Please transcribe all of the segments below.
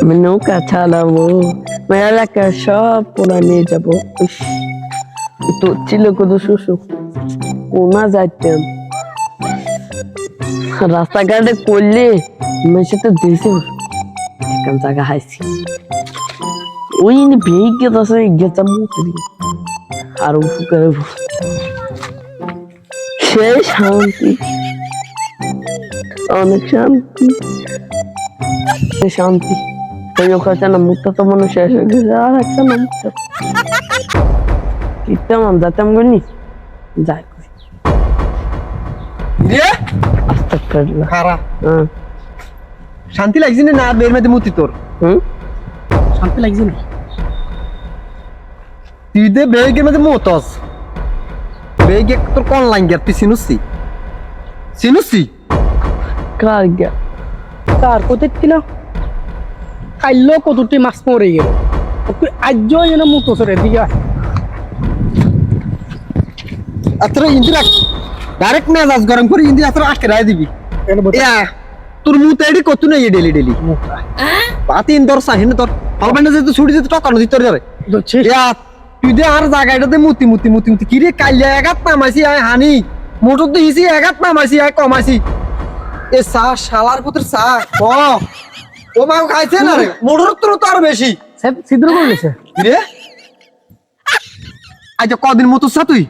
আমি নৌকা চালাবো এলাকার সব পোলা নিয়ে যাব তো ছিল কত শুশু কোনা যাইতাম রাস্তাঘাটে করলে মেসে তো দিয়েছে এখন জায়গা হাইছি ওই ভেয়ে গেছে গেছে মুখে আর উপকারে সে শান্তি অনেক শান্তি শান্তি। ওই ওখানে না মুখটা তো মনে শেষ হয়ে গেছে আর একটা না মুখটা কিতাম যাতাম গনি যাই শান্তি লাগছে না না বের মধ্যে মুতি তোর? হুম? শান্তি লাগছে না। তুই দে বেগের মধ্যে মতস বেগে তোর কোন লাইন গিয়া তুই সিনুসি সিনুসি কার গা তার কোথায় ছিল কাইলো কতটি মাছ মরে গেল। তুই আজ যেন মুখ তোসরে দিকে আয়। আতর ইন্দিরা ডাইরেক্ট মেজাজ গরম করে ইন্দি আতর আটকে রায় দিবি। এখানে বসে ইয়া তোর মুখ এডি কত নাই ডেলি ডেলি মুখটা। পাতি ইন্দর সাহিন তোর। হলবাইন্ডে যে তুই ছুটি দিতে টাকা নদী তোর যাবে দেখছিস? ইয়া তুই দে আর জায়গাটাতে মুতি মুতি মুতি মুতি। কিরে কাইলে এগাত নামাইছি আয় হানি। মোটর তো হিসি এগাত নামাইছি আয় কমাইছি। এ চা শালার পুত্র চা ক ও মা খাইছে না রে? মোটর তো আর বেশি। ছিদ্র করে রে আজ কদিন মতো চা তুই?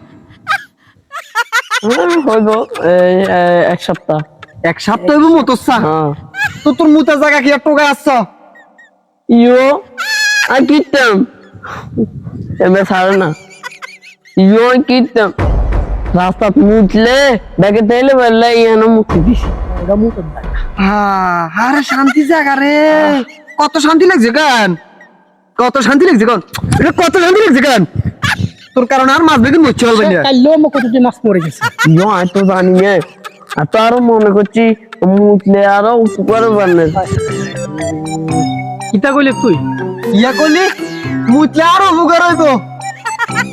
হইব এক সপ্তাহ। এক সপ্তাহ হইব মতো চা? হ্যাঁ। তো তোর মুতা জায়গা কি আর টোকায় আসছ? ইয়ো আর কিতাম এবার ছাড়ে না। ইয়ো কিতাম রাস্তা মুছলে ব্যাগে তেলে বেললে ইয়ানো মুক্তি দিছি। এটা মুখের দাগ হ্যাঁ আরে শান্তি জায়গা রে কত শান্তি লাগছে গান? কত শান্তি লাগছে গান? এটা কত শান্তি লাগছে গান? তোর কারণ আর মাছ বেগুন মরছে হবে না। কাইলো আমার কতটি মাছ মরে গেছে। ইয়ো আমি তো জানি নে। আর তো আরও মনে করছি মুছলে আরও উপকার বানে কিতা কইলে তুই? ইয়া করলি মুতলে আর উপকার হইব।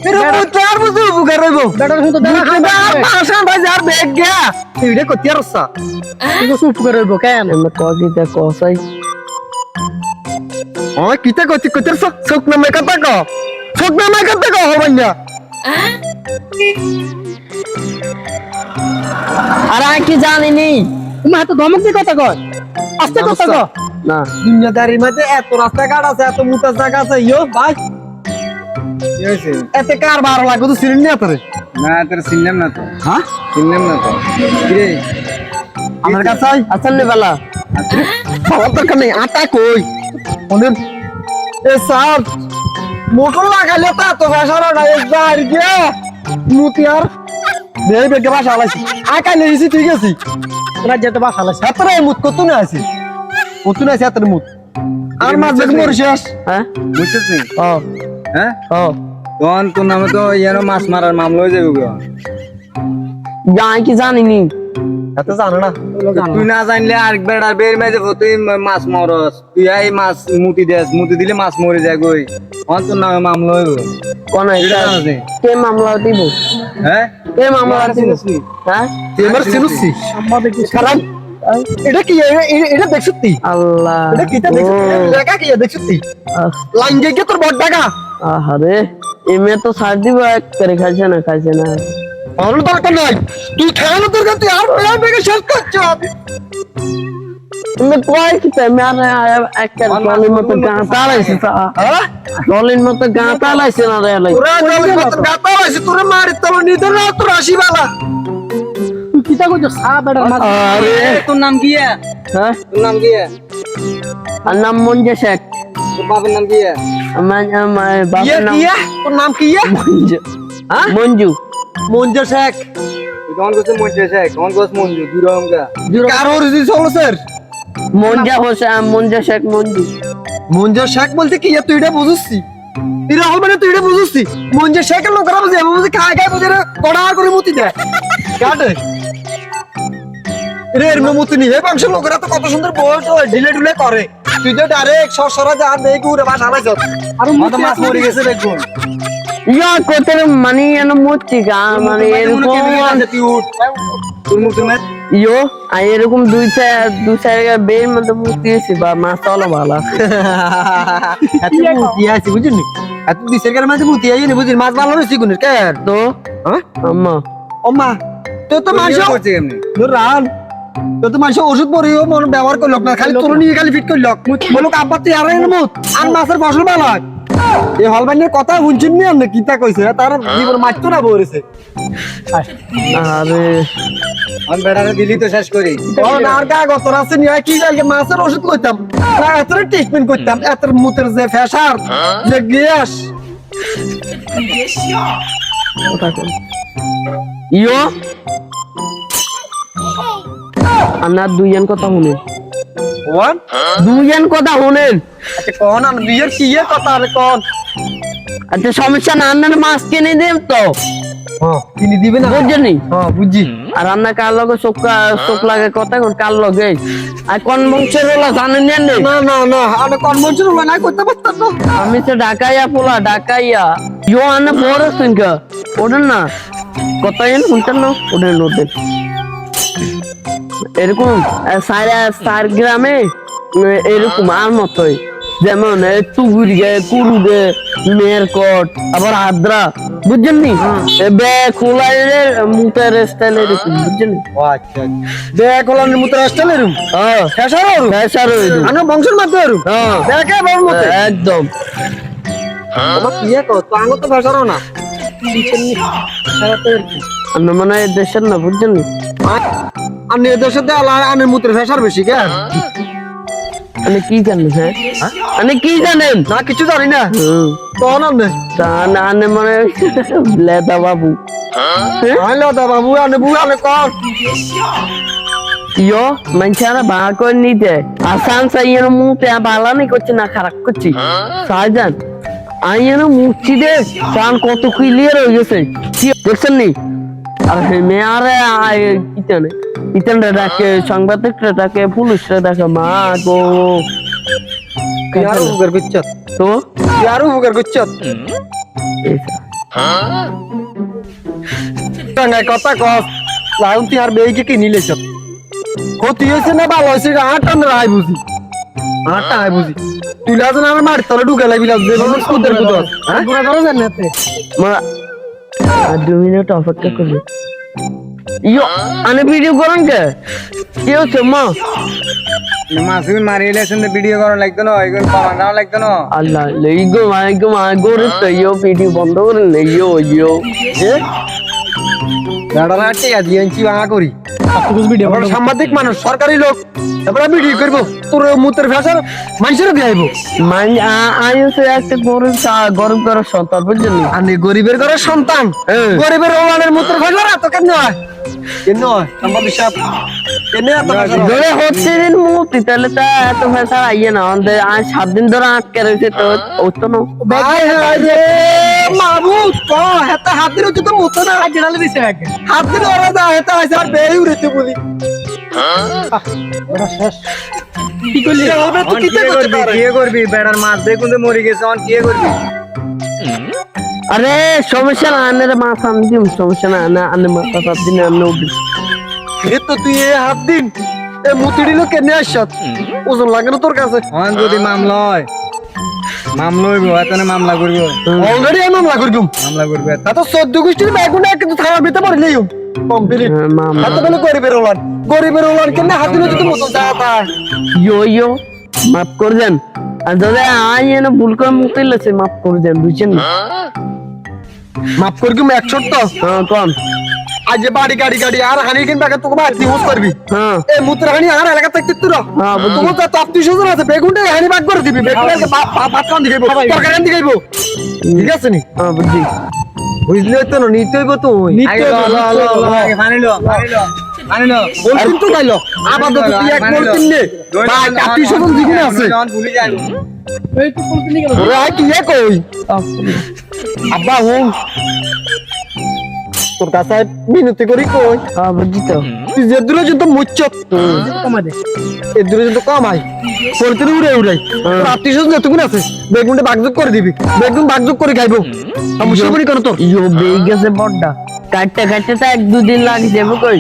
এরে মুতলে আর বুঝু উপকার হইব বেটার মতো দাঁড়া মুতলে আর পাশান বাজে আর বেগ গিয়া এইটা কতি আর রসা তুই চুপ করে রইব কেন এমন কদিতে কসাই ও কিতা কতি কতি সক সক না মে কথা কো সক না মে কথা কো হবাই না আর আমি কি জানি নি তুমি হাতে ধমক দিয়ে কথা কয় আস্তে কথা কয় না দুনিয়াদারির মধ্যে এত রাস্তাঘাট আছে এত মুতা জায়গা আছে ইয়ো ভাই এতে কার ভালো লাগবে? তো সিরিন নিয়ে তোরে? না তোর চিনলাম না তো। হ্যাঁ? চিনলাম না তো। কিরে? আমার কাছে নি বেলা। খাওয়ার দরকার নেই আটা কই? অনেক এ স্যার মোটর লাগাইলে তো এত বেসার নাই যার গিয়ে মুতি আর দেই বেগে বাসা আলাইছি আকাই লেগেছি ঠিক আছে তোরা যেতে বাসা লাগছে এতরে মুত কত না আছে কত না আছে এতরে মুত? আর মাছ বেগে মরে শেষ। হ্যাঁ? বুঝছিস নি ও। হ্যাঁ? ও তখন তোর নামে তো ইয়ানো মাছ মারার মামলা হয়ে যাবে গো। কি জানি নি এত জানো না। তুই না জানলে আর বেড়া বের মেজে তুই মাছ মরস। তুই এই মাছ মুতি দেস মুতি দিলে মাছ মরে যায় গই তখন তোর নামে মামলা হইব। কোন কে মামলা দিব? হ্যাঁ? কে মামলা দিব? হ্যাঁ? এবার চিনুসি আমরা দেখি খারাপ। এটা কি? এটা দেখছ তুই আল্লাহ এটা কিটা দেখছ ও, দেখা কি? দেখছ তুই লাইন গিয়ে তোর বড় টাকা। আহারে এমে তো ছাড় দিব এক করে খাইছে না খাইছে না। আমার দরকার নাই। তুই খেয়ানো তোর কাছে আর বেলা বেগে শেষ করছ তুমি কয় কি তাই মেরে এক করে টলির মতো গাঁতা লাইছে তা। হ্যাঁ? মতো গাঁতা লাইছে না রে লাই তোরা গলে কত গাতা আছে তোরা মারি তোর নিদের না তোর আসি বালা তুই কিতা কইছো? সা বেটার মাছ। আরে। তোর নাম কি হ্যাঁ? তোর নাম কি আর নাম মঞ্জে শেখ। তোর বাপের নাম কি আমার আমার ইয়ে বাবার নাম কি তোর নাম কি মঞ্জু। হ্যাঁ? মঞ্জু। মঞ্জু শেখ। তুই তখন মঞ্জু শেখ তখন করছিস মঞ্জু দুই রকম কা কারোর চলো স্যার? মঞ্জা হোসেন মঞ্জা শেখ মঞ্জু। মঞ্জু শেখ বলতে কি তুই এটা বুঝছিস তুই রাহুল মানে তুই এটা বুঝছিস মঞ্জু শেখের লোকেরা বুঝে বুঝে খায় খায় বুঝে কড়া করে মুতি দেয়। কাটে। রে এর মুতি নি বংশের লোকেরা তো কত সুন্দর বয়স ঢিলে ঢিলে করে। তুই তো ডাইরেক্ট সরসরা যা দেই বাসা আর মাছ মরে গেছে দেখুন ইয়া কোতে মানে এন মুচ্ছি গা মানে এরকম তুই উঠ। তোর মুখ তুমি ইয়ো আমি এরকম দুই চার দুই চার বের মধ্যে মুতিয়েছি বা মাছ হলো ভালো এত মুতি আছে বুঝলি? এত দিশের কার মাঝে মুতি আইনি বুঝলি? মাছ ভালো গুনের কেন? তো? হ্যাঁ? আম্মা। ও তো তো মাংস কেমনি? রান। তো তো মাংস ওষুধ পরেও মন ব্যবহার না খালি তোর নিয়ে খালি ফিট করল। বলো আব্বা তুই আর মুত আর মাছের ফসল ভালো হয় এই হলবাইনের কথা শুনছেন নি আপনি? কিতা কইছে? তার জীবন মাছ তো না বলেছে। আরে আমি বেড়ারে দিলি তো শেষ করি। আর গা আছে নিয়ে কি লাগে মাছের ওষুধ কইতাম? না এত ট্রিটমেন্ট করতাম এত মুতের যে ফেসার যে গ্যাস ইয়ো? আপনার দুইজন কথা শুনেন। দুইজন কথা শুনেন। আচ্ছা কোন? আমি বিয়ের কি কথা আরে কোন? আচ্ছা সমস্যা না আপনার মাছ কিনে দেব তো। হ্যাঁ কিনে হ্যাঁ বুঝছি আর আপনার কার লগে চোখ চোখ লাগে কথা কোন কার লগে? আর কোন বংশের হলো জানেন না নে? আমি না করতে পারতাম না। আমি তো ঢাকাইয়া পোলা ঢাকাইয়া। ইয়ো আনে বড় সংখ্যা ওঠেন না? শুনতেন না? ওঠেন ওঠেন। এরকম সারা সার গ্রামে এরকম আর মতোই। যেমন এ, তুগুরিগে কুরুগে মেরকট আবার আদ্রা বুঝছেন নি বে মুতের স্টাইল এরকম বুঝছেন ও আচ্ছা দেখ হলানের মতো রাস্তালে রুম হ্যাঁ। ফেসার রুম হ্যাঁ স্যার আমরা বংশের মধ্যে হ্যাঁ। দেখে মতো একদম। তোমার কি কো তো আঙ্গ তো ফেসারও না। আমরা মনে দেশের না বুঝছেন নি আর এদের সাথে আনের মুত্রের ফেসার বেশি কেন আপনি কি জানেন হ্যাঁ? আপনি কি জানেন না কিছু জানি না। তখন তা না আনে মনে হয়? বাবু দা বাবু আনে বু আনে কর। ইয়ো মানুষেরা ভাড়া করে নিতে। আসান সাইয়ের মুতে ভালো নেই করছে না খারাপ করছি? সাইজান আইয়ের মুচ্ছি দে সান কত ক্লিয়ার হয়ে গেছে। দেখছেন নি? আর মেয়ারে কি জানে ইতানরা ডাকে সাংবাদিকরা ডাকে পুলিশরা ডাকে মা গো। ইয়ার উপকার করছত তো? ইয়ার উপকার করছত টাঙ্গাই কথা কস লাউন তুই আর বেইকে কি নিলেছ? ক্ষতি হয়েছে না ভালো হয়েছে? আট টান রায় বুঝি? আট টাই বুঝি। তুই লাজন আমার মার তলে ঢুকে লাগবি লাজ দেবে কুদের কুদর। হ্যাঁ? পুরা ধরো জান না মা আর দু মিনিট অপেক্ষা করবে। ইয়ো আনে ভিডিও করেন কে? কি হচ্ছে মা? মাসুম মারি এলেছেন তো ভিডিও করা লাগতো না এগুলো কমান্ডাও লাগতো না। আল্লাহ লেগো মাইগো মাইগো রে তো ইয়ো ভিডিও বন্ধ করে লে ইয়ো। ইয়ো ভাঙা করি। আমরা সাংবাদিক মানুষ সরকারি লোক করব। তোর মুতের আমি তো একটা সন্তান বুঝছেন নি? গরিবের ঘরের সন্তান। হ্যাঁ। গরিবের ওলানের মুতের ফেসার এত কেন হয়? কেন হয়? সাংবাদিক সাহেব হয়? ধরে হচ্ছে দিন মুক্তি তাহলে তা এত পয়সা আইয়ে না আমাদের আজ সাত দিন ধরে আটকে রয়েছে তো না। হায় হায় রে ক হেতা হাত দিলে তো মুতো না। আজ ডালে দিছে আগে। হাত দিলে ওরা যা হেতা আছে আর বেই উড়েতে বলি। কি করলি? হবে করবি করবি বেড়ার মাছ দেখুন তো মরে গেছে অন কিয়ে করবি। আরে সমস্যা না আনের মাথা আমি দিম সমস্যা না আনে আনে সাত দিন আনে উঠি এ তো তুই এ হাত দিন এ মুতি দিল কেনে আসছত ওজন লাগে না তোর কাছে? অন যদি মামলা হয়। মামলা হইব এতনে মামলা করব। অলরেডি আমি মামলা করি মামলা করব। এত। তা তো চোদ্দ গোষ্ঠীর বেগুনে কিন্তু থানার ভিতরে পড়ে নেই। কমপ্লিট হ্যাঁ, হাতে বলে গরিবের ওলান। গরিবের ওলান কেন হাত যদি মতো যা তা? ইয়ো ইয়ো মাফ করে দেন। আর আই এনে ভুল করে মুক্তি লেছে মাফ করে দেন বুঝছেন মাফ একশো তো হ্যাঁ আজ যে বাড়ি গাড়ি গাড়ি আর হানি কিনবে আগে তোকে বাড়ি ইউজ করবি। হ্যাঁ। এই মুত্র হানি আর এলাকা থাকতে তুই হ্যাঁ। তোমার তো তাপ্তি সুজন আছে বেগুনটা হানি বাগ করে দিবি। বেগুনটা ভাত কান দিকে তরকারি কান দিকে ঠিক আছে নি? হ্যাঁ বুঝছি বুঝলি তো না নিতে হইব তো আগে ল, ল, ল, ল, আগে লো, পানি লো, আব্বা হুম তোর কাছে মিনতি করি কই? হ্যাঁ বুঝছি তো। তুই যে দূরে যত এ দূরে যত কম আই উড়ে উড়াই আত্মীয় স্বজন যতক্ষণ আছে বেগুনটা বাগযোগ করে দিবি। বেগুন বাগযোগ করে খাইবো। সমস্যা করি কেন তোর। ইয়ো বেগ গেছে বড়টা। কাটতে কাটতে তো এক দুদিন লাগে যাব কই